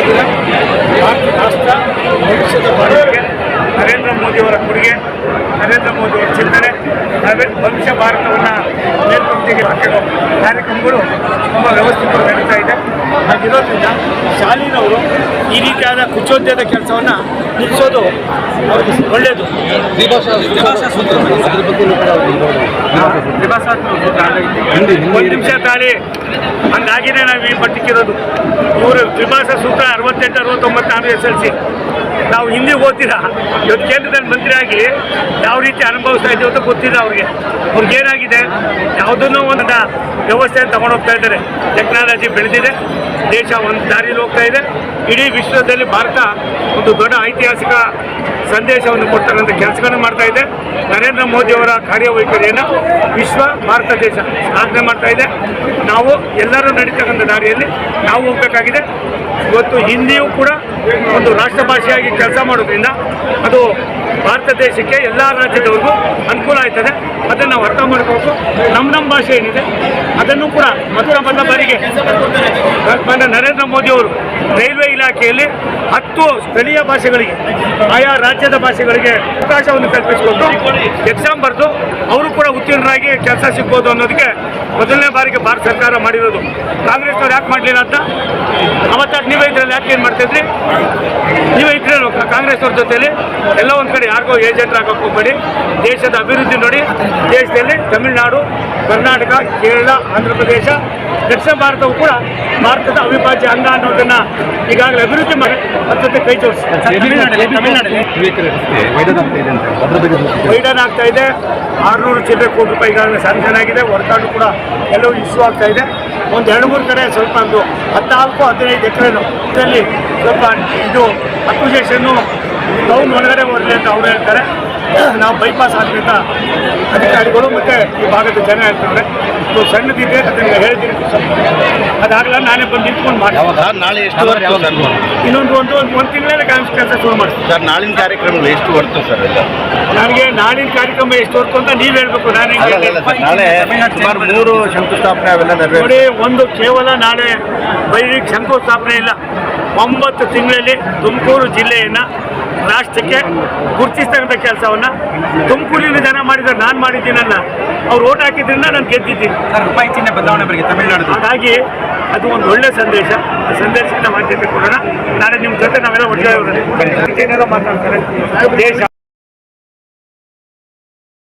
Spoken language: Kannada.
ಮೋದಿಯ ಭಾರತ ರಾಷ್ಟ್ರ ಭವಿಷ್ಯದ ಭಾರತಕ್ಕೆ ನರೇಂದ್ರ ಮೋದಿಯವರ ಕೊಡುಗೆ. ನರೇಂದ್ರ ಮೋದಿಯವರ ಚಿಂತನೆ ಹಾಗೆ ಭವಿಷ್ಯ ಭಾರತವನ್ನು ಮೇಲ್ಪಂಕ್ತಿಗೆ ಹಾಕಿರೋ ಕಾರ್ಯಕ್ರಮಗಳು ತುಂಬ ವ್ಯವಸ್ಥಿತವಾಗಿ ನಡೀತಾ ಇದೆ. ಹಾಗಿರೋದ್ರಿಂದ ಶಾಲಿನವರು ಈ ರೀತಿಯಾದ ಕುಚೋದ್ಯದ ಕೆಲಸವನ್ನು ನಿಲ್ಲಿಸೋದು ಒಳ್ಳೆಯದು ಒಂದು ನಿಮಿಷ ತಾಳಿ. ಹಂಗಾಗಿನೇ ನಾವು ಈ ಪಟ್ಟಿಕ್ಕಿರೋದು ಇವರು ತ್ರಿಭಾಷಾ ಸೂತ್ರ ಅರವತ್ತೆಂಟು ಅರವತ್ತೊಂಬತ್ತು ಆರು ಎಸ್ ಎಲ್ ಸಿ. ನಾವು ಹಿಂದಿ ಓದ್ತೀರಾ? ಇವತ್ತು ಕೇಂದ್ರದಲ್ಲಿ ಮಂತ್ರಿ ಆಗಿ ಯಾವ ರೀತಿ ಅನುಭವಿಸ್ತಾ ಇದ್ದೀವಿ ಅಂತ ಗೊತ್ತಿಲ್ಲ ಅವ್ರಿಗೆ. ಅವ್ರಿಗೆ ಏನಾಗಿದೆ? ಯಾವುದನ್ನೂ ಒಂದು ವ್ಯವಸ್ಥೆಯನ್ನು ತಗೊಂಡೋಗ್ತಾ ಇದ್ದಾರೆ. ಟೆಕ್ನಾಲಜಿ ಬೆಳೆದಿದೆ. ದೇಶ ಒಂದು ದಾರಿಯಲ್ಲಿ ಹೋಗ್ತಾ ಇದೆ. ಇಡೀ ವಿಶ್ವದಲ್ಲಿ ಭಾರತ ಒಂದು ದೊಡ್ಡ ಐತಿಹಾಸಿಕ ಸಂದೇಶವನ್ನು ಕೊಡ್ತಕ್ಕಂಥ ಕೆಲಸಗಳನ್ನು ಮಾಡ್ತಾ ಇದೆ. ನರೇಂದ್ರ ಮೋದಿಯವರ ಕಾರ್ಯವೈಖರಿಯನ್ನು ವಿಶ್ವ, ಭಾರತ ದೇಶ ಸಾಧನೆ ಮಾಡ್ತಾ ಇದೆ. ನಾವು ಎಲ್ಲರೂ ನಡೀತಕ್ಕಂಥ ದಾರಿಯಲ್ಲಿ ನಾವು ಹೋಗಬೇಕಾಗಿದೆ. ಇವತ್ತು ಹಿಂದಿಯೂ ಕೂಡ ಒಂದು ರಾಷ್ಟ್ರ ಭಾಷೆಯಾಗಿ ಕೆಲಸ ಮಾಡೋದ್ರಿಂದ ಅದು ಭಾರತ ದೇಶಕ್ಕೆ ಎಲ್ಲ ರಾಜ್ಯದವ್ರಿಗೂ ಅನುಕೂಲ ಆಯ್ತದೆ. ಅದನ್ನು ನಾವು ಅರ್ಥ ಮಾಡ್ಕೋಬೇಕು. ನಮ್ಮ ನಮ್ಮ ಭಾಷೆ ಏನಿದೆ, ಅದನ್ನು ಕೂಡ ಮಧುರ ಬಂದ ಬಾರಿಗೆ ಮಾನ್ಯ ನರೇಂದ್ರ ಮೋದಿಯವರು ರೈಲ್ವೆ ಇಲಾಖೆಯಲ್ಲಿ ಹತ್ತು ಸ್ಥಳೀಯ ಭಾಷೆಗಳಿಗೆ, ಆಯಾ ರಾಜ್ಯದ ಭಾಷೆಗಳಿಗೆ ಅವಕಾಶವನ್ನು ಕಲ್ಪಿಸಿಕೊಂಡು ಎಕ್ಸಾಮ್ ಬರೆದು, ಅವರು ಕೂಡ ಉತ್ತೀರ್ಣರಾಗಿ ಕೆಲಸ ಸಿಗ್ಬೋದು ಅನ್ನೋದಕ್ಕೆ ಮೊದಲನೇ ಬಾರಿಗೆ ಭಾರತ ಸರ್ಕಾರ ಮಾಡಿರೋದು. ಕಾಂಗ್ರೆಸ್ನವ್ರು ಯಾಕೆ ಮಾಡಲಿಲ್ಲ ಅಂತ? ಅವತ್ತಾಗ ನೀವೇ ಇದ್ರಲ್ಲಿ ಯಾಕೆ ಏನು ಮಾಡ್ತಿದ್ರಿ ನೀವೇ ಇದ್ರೆ ಕಾಂಗ್ರೆಸ್ನವ್ರ ಜೊತೆಯಲ್ಲಿ ಎಲ್ಲ ಒಂದು ಕಡೆ ಯಾರಿಗೋ ಏಜೆಂಟ್ ಆಗೋಕೆ ಹೋಗ್ಬೇಡಿ ದೇಶದ ಅಭಿವೃದ್ಧಿ ನೋಡಿ. ದೇಶದಲ್ಲಿ ತಮಿಳುನಾಡು ಕರ್ನಾಟಕ ಕೇರಳ ಆಂಧ್ರ ಪ್ರದೇಶ ದಕ್ಷಿಣ ಭಾರತವು ಕೂಡ ಭಾರತದ ಅವಿಭಾಜ್ಯ ಅಂಗ ಅನ್ನೋದನ್ನ ಈಗಾಗಲೇ ಅಭಿವೃದ್ಧಿ ಮಾಡಿ ಅದಕ್ಕೆ ಕೈ ಜೋಡಿಸ್ತಾರೆ ವೈಡನ್ ಆಗ್ತಾ ಇದೆ. ಆರ್ನೂರು ಚಿಲ್ಲರೆ ಕೋಟಿ ರೂಪಾಯಿಗಳನ್ನು ಸ್ಯಾಂಕ್ಷನ್ ಆಗಿದೆ ಹೊರತಾಡು ಕೂಡ ಎಲ್ಲವೂ ಇಶ್ಯೂ ಆಗ್ತಾ ಇದೆ. ಒಂದು ಎರಡು ಮೂರು ಕಡೆ ಸ್ವಲ್ಪ ಒಂದು ಹದಿನಾಲ್ಕು, ಹದಿನೈದು ಎಕರೆನು ಇದರಲ್ಲಿ ಸ್ವಲ್ಪ ಇದು ಅಪ್ಲಿಕೇಶನ್ನು ಟೌನ್ ಒಳಗಡೆ ಬರಲಿ ಅಂತ ಅವರು ಹೇಳ್ತಾರೆ. ನಾವು ಬೈಪಾಸ್ ಆಗಬೇಕ ಅಧಿಕಾರಿಗಳು ಮತ್ತು ಈ ಭಾಗದ ಜನ ಹೇಳ್ತಾರೆ. ಇದು ಸಣ್ಣದಿದೆ ಅದನ್ನು ಹೇಳ್ತೀನಿ ಅದಾಗಲ್ಲ ನಾನೇ ಬಂದು ನಿಂತ್ಕೊಂಡು ಮಾಡಿ ಸರ್ ನಾಳೆ ಎಷ್ಟು ವರ್ಷ ಇನ್ನೊಂದು ಒಂದು ಒಂದು ಒಂದು ತಿಂಗಳೇ ಕೆಲಸ ಶುರು ಮಾಡ್ತೀನಿ ಸರ್ ನಾಳಿನ ಕಾರ್ಯಕ್ರಮಗಳು ಎಷ್ಟು ವರ್ತು ಸರ್ ಎಲ್ಲ ನನಗೆ ನಾಳಿನ ಕಾರ್ಯಕ್ರಮ ಎಷ್ಟು ಹೊತ್ತು ಅಂತ ನೀವು ಹೇಳ್ಬೇಕು ನಾನೇ ನಾಳೆ ಸುಮಾರು ಮೂರು ಶಂಕುಸ್ಥಾಪನೆ ಅವೆಲ್ಲ ನೋಡಿ ಒಂದು ಕೇವಲ ನಾಳೆ ಬೈರಿಗೆ ಶಂಕುಸ್ಥಾಪನೆ ಇಲ್ಲ. ಒಂಬತ್ತು ತಿಂಗಳಲ್ಲಿ ತುಮಕೂರು ಜಿಲ್ಲೆಯನ್ನು ರಾಷ್ಟ್ರಕ್ಕೆ ಗುರುತಿಸ್ತಕ್ಕಂಥ ಕೆಲಸವನ್ನು ತುಮಕೂರಿನ ಜನ ಮಾಡಿದ್ರೆ ನಾನು ಮಾಡಿದ್ದೀನಲ್ಲ. ಅವ್ರು ಓಟ್ ಹಾಕಿದ್ರಿಂದ ನಾನು ಗೆದ್ದಿದ್ದೀನಿ. ರೂಪಾಯಿ ಚಿಹ್ನೆ ಬದಲಾವಣೆ ಬಗ್ಗೆ ತಮಿಳುನಾಡು ಹಾಗಾಗಿ ಅದು ಒಂದು ಒಳ್ಳೆ ಸಂದೇಶ. ಆ ಸಂದೇಶಕ್ಕೆ ನಾವು ಆದ್ಯತೆ ಕೊಡೋಣ ನಾಳೆ ನಿಮ್ಮ ಜೊತೆ ನಾವೆಲ್ಲ ಒಳ್ಳೆಯವರು ಮಾತಾಡ್ತಾರೆ. ದೇಶ.